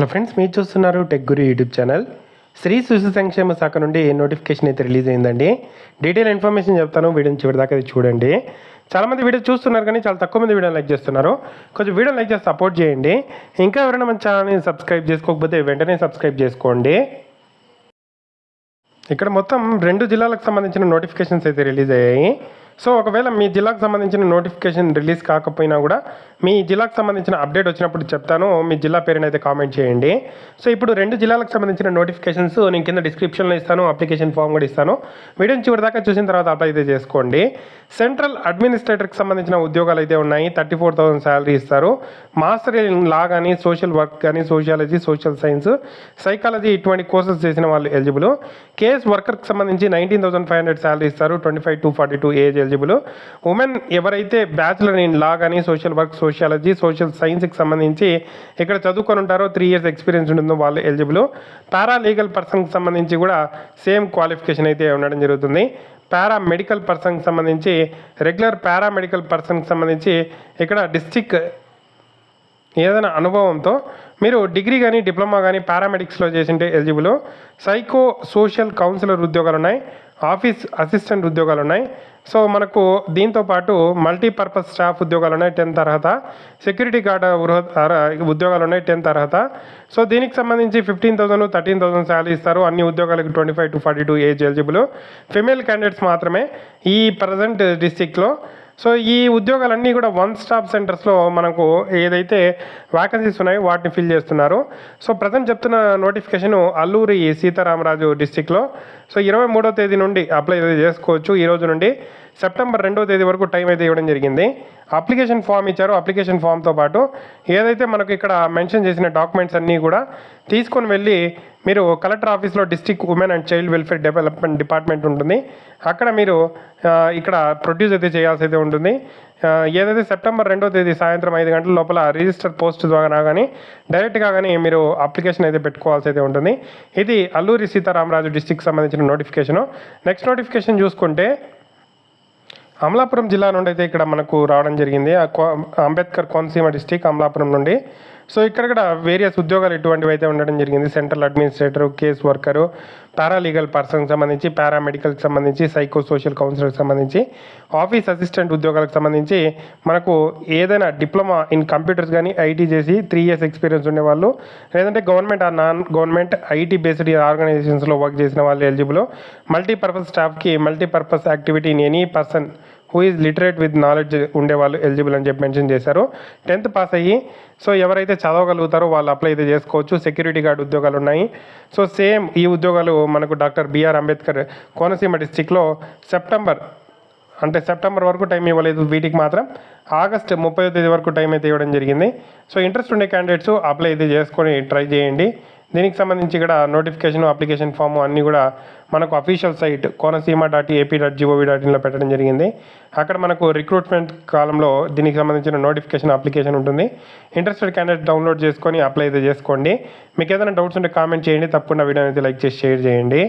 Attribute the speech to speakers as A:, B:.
A: Hello friends మీరు చూస్తున్నారు tech guru YouTube channel. శ్రీ శిశు సంక్షేమ శాఖ నుండి నోటిఫికేషన్ అయితే రిలీజ్ అయిందండి. డీటెయిల్ ఇన్ఫర్మేషన్ చెప్తాను వీడియోని చివరిదాకా చూడండి. చాలామంది వీడియో చూస్తున్నారు కానీ చాలా తక్కువ మంది వీడియో లైక్ చేస్తున్నారు. కొంచెం వీడియో లైక్ చేసి సపోర్ట్ చేయండి. ఇంకా ఎవరైనా మన ఛానల్ని సబ్స్క్రైబ్ చేసుకోకపోతే వెంటనే సబ్స్క్రైబ్ చేసుకోండి. ఇక్కడ మొత్తం రెండు జిల్లాలకు సంబంధించిన నోటిఫికేషన్స్ అయితే రిలీజ్ అయ్యాయి. సో ఒకవేళ మీ జిల్లాకు సంబంధించిన నోటిఫికేషన్ రిలీజ్ కాకపోయినా కూడా మీ జిల్లాకు సంబంధించిన అప్డేట్ వచ్చినప్పుడు చెప్తాను. మీ జిల్లా పేరుని అయితే కామెంట్ చేయండి. సో ఇప్పుడు రెండు జిల్లాలకు సంబంధించిన నోటిఫికేషన్స్ నేను కింద డిస్క్రిప్షన్లో ఇస్తాను. అప్లికేషన్ ఫామ్ కూడా ఇస్తాను. వీడియోని చివరి దాకా చూసిన తర్వాత అప్లై అయితే చేసుకోండి. సెంట్రల్ అడ్మినిస్ట్రేటర్కి సంబంధించిన ఉద్యోగాలు అయితే ఉన్నాయి. థర్టీ ఫోర్ థౌసండ్ శాలరీ ఇస్తారు. మాస్టర్ ఇన్ లా కానీ సోషల్ వర్క్ కానీ సోషియాలజీ సోషల్ సైన్స్ సైకాలజీ ఇటువంటి కోర్సెస్ చేసిన వాళ్ళు ఎలిజిబుల్. కేఎస్ వర్కర్కి సంబంధించి nineteen thousand five hundred salary ఇస్తారు. Twenty five to forty two age eligible women ఎవరైతే బ్యాచులర్ ఇన్ లా కానీ సోషల్ వర్క్ సోషియాలజీ సోషల్ సైన్స్కి సంబంధించి ఇక్కడ చదువుకొని ఉంటారో త్రీ ఇయర్స్ ఎక్స్పీరియన్స్ ఉంటుందో వాళ్ళు ఎలిజిబుల్ పారా లీగల్ పర్సన్కి సంబంధించి కూడా సేమ్ క్వాలిఫికేషన్ అయితే ఉండడం జరుగుతుంది. పారా మెడికల్ పర్సన్కి సంబంధించి రెగ్యులర్ పారా మెడికల్ పర్సన్కి సంబంధించి ఇక్కడ డిస్టిక్ ఏదైనా అనుభవంతో మీరు డిగ్రీ కానీ డిప్లొమా కానీ పారామెడిక్స్లో చేసింటే ఎలిజిబుల్ సైకో సోషల్ కౌన్సిలర్ ఉద్యోగాలు ఉన్నాయి. ఆఫీస్ అసిస్టెంట్ ఉద్యోగాలు ఉన్నాయి సో మనకు దీంతో పాటు మల్టీపర్పస్ స్టాఫ్ ఉద్యోగాలు ఉన్నాయి టెన్త్ అర్హత సెక్యూరిటీ గార్డ్ ఉద్యోగాలు ఉన్నాయి టెన్త్ అర్హత సో దీనికి సంబంధించి fifteen thousand thirteen thousand salary ఇస్తారు. అన్ని ఉద్యోగాలకు twenty five to forty two age eligible. Female candidates మాత్రమే ఈ ప్రజెంట్ డిస్టిక్లో సో ఈ ఉద్యోగాలన్నీ కూడా వన్ స్టాప్ సెంటర్స్లో మనకు ఏదైతే వ్యాకన్సీస్ ఉన్నాయో వాటిని ఫిల్ చేస్తున్నారు. సో ప్రజెంట్ చెప్తున్న నోటిఫికేషన్ అల్లూరి సీతారామరాజు డిస్టిక్లో సో ఇరవై మూడో తేదీ నుండి అప్లై చేసుకోవచ్చు. ఈ రోజు నుండి సెప్టెంబర్ రెండో తేదీ వరకు టైం అయితే ఇవ్వడం జరిగింది. అప్లికేషన్ ఫామ్ ఇచ్చారు. అప్లికేషన్ ఫామ్తో పాటు ఏదైతే మనకు ఇక్కడ మెన్షన్ చేసిన డాక్యుమెంట్స్ అన్నీ కూడా తీసుకొని వెళ్ళి మీరు కలెక్టర్ ఆఫీస్లో district women and child welfare development department ఉంటుంది. అక్కడ మీరు ఇక్కడ ప్రొడ్యూస్ అయితే చేయాల్సి అయితే ఉంటుంది. ఏదైతే సెప్టెంబర్ రెండో తేదీ సాయంత్రం ఐదు గంటల లోపల రిజిస్టర్ పోస్ట్ ద్వారా కానీ డైరెక్ట్గా కానీ మీరు అప్లికేషన్ అయితే పెట్టుకోవాల్సి అయితే ఉంటుంది. ఇది అల్లూరి సీతారామరాజు డిస్టిక్ సంబంధించిన నోటిఫికేషను నెక్స్ట్ నోటిఫికేషన్ చూసుకుంటే అమలాపురం జిల్లా నుండి అయితే ఇక్కడ మనకు రావడం జరిగింది. కో- అంబేద్కర్ కోనసీమ డిస్టిక్ అమలాపురం నుండి సో ఇక్కడ కూడా వేరియస్ ఉద్యోగాలు ఇటువంటివి అయితే ఉండడం జరిగింది. Central administrator case worker paralegal పర్సన్కి సంబంధించి పారామెడికల్కి సంబంధించి సైకో సోషల్ కౌన్సిలర్కి సంబంధించి ఆఫీస్ అసిస్టెంట్ ఉద్యోగాలకు సంబంధించి మనకు ఏదైనా డిప్లొమా ఇన్ కంప్యూటర్స్ కానీ ఐటీ చేసి త్రీ ఇయర్స్ ఎక్స్పీరియన్స్ ఉండేవాళ్ళు లేదంటే గవర్నమెంట్ ఆ నాన్ గవర్నమెంట్ ఐటీ బేస్డ్ ఆర్గనైజేషన్స్లో వర్క్ చేసిన వాళ్ళు ఎలిజిబుల్ మల్టీపర్పస్ స్టాఫ్కి multipurpose activity in any person who is literate with knowledge ఉండేవాళ్ళు ఎలిజిబుల్ అని చెప్పి మెన్షన్ చేశారు. టెన్త్ పాస్ అయ్యి సో ఎవరైతే చదవగలుగుతారో వాళ్ళు అప్లై అయితే చేసుకోవచ్చు. సెక్యూరిటీ గార్డ్ ఉద్యోగాలు ఉన్నాయి. సో సేమ్ ఈ ఉద్యోగాలు మనకు డాక్టర్ బిఆర్ అంబేద్కర్ కోనసీమ డిస్టిక్లో సెప్టెంబర్ అంటే సెప్టెంబర్ వరకు టైం ఇవ్వలేదు. వీటికి మాత్రం ఆగస్ట్ ముప్పై తేదీ వరకు టైం అయితే ఇవ్వడం జరిగింది. సో ఇంట్రెస్ట్ ఉండే క్యాండిడేట్స్ అప్లై అయితే చేసుకొని ట్రై చేయండి. దీనికి సంబంధించి ఇక్కడ నోటిఫికేషన్ అప్లికేషన్ ఫామ్ అన్నీ కూడా మనకు official site Konaseema dot AP dot GOV dot ఇన్లో పెట్టడం జరిగింది. అక్కడ మనకు రిక్రూట్మెంట్ కాలంలో దీనికి సంబంధించిన నోటిఫికేషన్ అప్లికేషన్ ఉంటుంది. ఇంట్రెస్టెడ్ క్యాండిడేట్ డౌన్లోడ్ చేసుకొని అప్లై అయితే చేసుకోండి. మీకు ఏదైనా డౌట్స్ ఉంటే కామెంట్ చేయండి. తప్పకుండా వీడియో అయితే లైక్ చేసి షేర్ చేయండి.